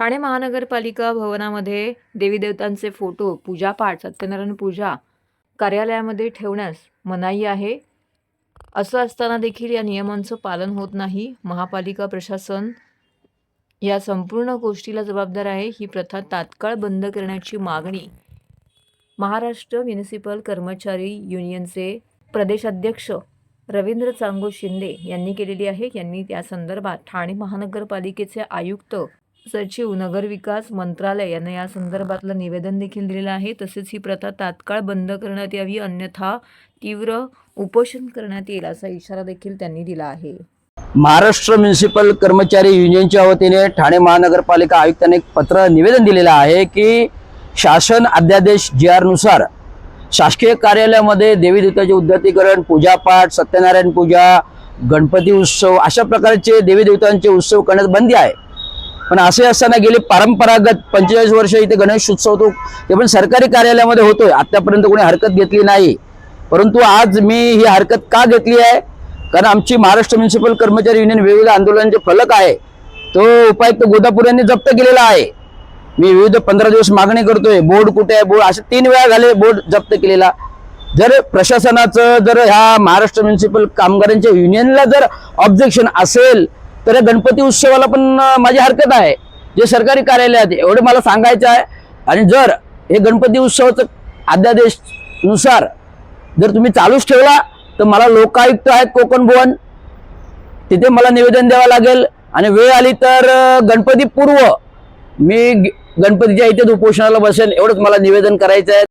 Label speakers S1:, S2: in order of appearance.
S1: ठाणे महानगरपालिका भवनामध्ये देवी देवतांचे फोटो पूजापाठ सत्यनारायण पूजा कार्यालयामध्ये ठेवण्यास मनाई आहे. असं असताना देखील या नियमांचं पालन होत नाही. महापालिका प्रशासन या संपूर्ण गोष्टीला जबाबदार आहे. ही प्रथा तात्काळ बंद करण्याची मागणी महाराष्ट्र म्युनिसिपल कर्मचारी युनियनचे प्रदेशाध्यक्ष रवींद्र चांगो शिंदे यांनी केलेली आहे. यांनी त्या संदर्भात ठाणे महानगरपालिकेचे आयुक्त सचिव नगरविकास मंत्रालय यांना या संदर्भातलं निवेदन देखील दिलेलं आहे. तसेच ही प्रथा तात्काळ बंद करण्यात यावी अन्यथा तीव्र उपोषण करण्यात येईल असा इशारा देखील त्यांनी दिला आहे.
S2: महाराष्ट्र म्युनिसिपल कर्मचारी युनियनच्या वतीने ठाणे महानगरपालिका आयुक्तांनी एक पत्र निवेदन दिलेलं आहे की शासन अध्यादेश जी आरनुसार शासकीय कार्यालयामध्ये देवी देवताचे उद्यातीकरण पूजापाठ सत्यनारायण पूजा गणपती उत्सव अशा प्रकारचे देवी देवतांचे उत्सव करण्यात बंदी आहे. पण असे असताना गेले परंपरागत पंचेचाळीस वर्ष इथे गणेश उत्सव होतो ते पण सरकारी कार्यालयामध्ये होतोय. आतापर्यंत कोणी हरकत घेतली नाही. परंतु आज मी ही हरकत का घेतली आहे? कारण आमची महाराष्ट्र म्युनिसिपल कर्मचारी युनियन विविध आंदोलनाचे फलक आहे. तो उपायुक्त गोदापूर यांनी जप्त केलेला आहे. मी विविध पंधरा दिवस मागणी करतोय. बोर्ड कुठे आहे? बोर्ड असे तीन वेळा झाले बोर्ड जप्त केलेला. जर प्रशासनाचं जर ह्या महाराष्ट्र म्युनिसिपल कामगारांच्या युनियनला जर ऑब्जेक्शन असेल तर या गणपती उत्सवाला पण माझी हरकत आहे. जे सरकारी कार्यालयात आहे, एवढे मला सांगायचं आहे. आणि जर हे गणपती उत्सवाचं अध्यादेशनुसार जर तुम्ही चालूच ठेवला तर मला लोकायुक्त आहेत कोकण भुवन. तिथे मला निवेदन द्यावं लागेल. आणि वेळ आली तर गणपती पूर्व मी ग- गणपतीच्या इथेच उपोषणाला बसेल एवढंच मला निवेदन करायचं आहे.